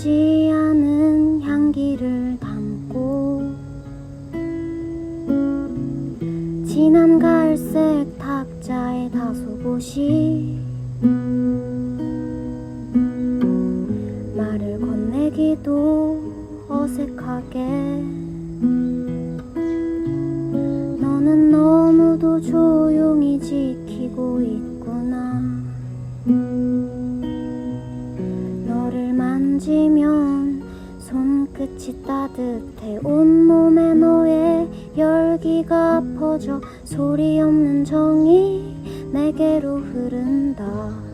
보이지 않은 향기를 담고 진한 갈색 탁자에 다소곳이 말을 건네기도 어색하게. 너는 너무도 조용히 지키고 있구나. 만지면 손끝이 따뜻해. 온몸에 너의 열기가 퍼져 소리 없는 정이 내게로 흐른다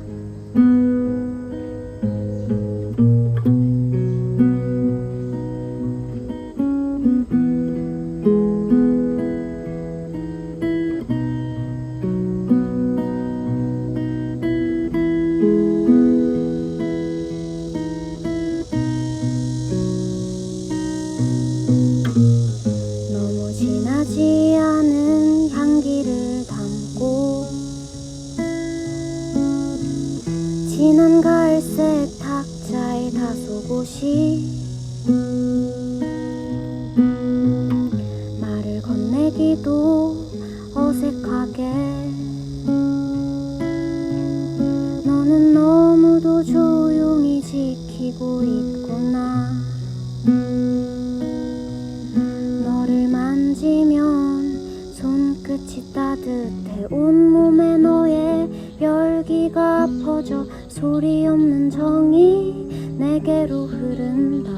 진한 갈색 탁자의 다소 곳이 말을 건네기도 어색하게. 너는 너무도 조용히 지키고 있구나. 너를 만지면 손끝이 따뜻해. 온몸에 너의 열기가 퍼져 소리 없는 정이 내게로 흐른다.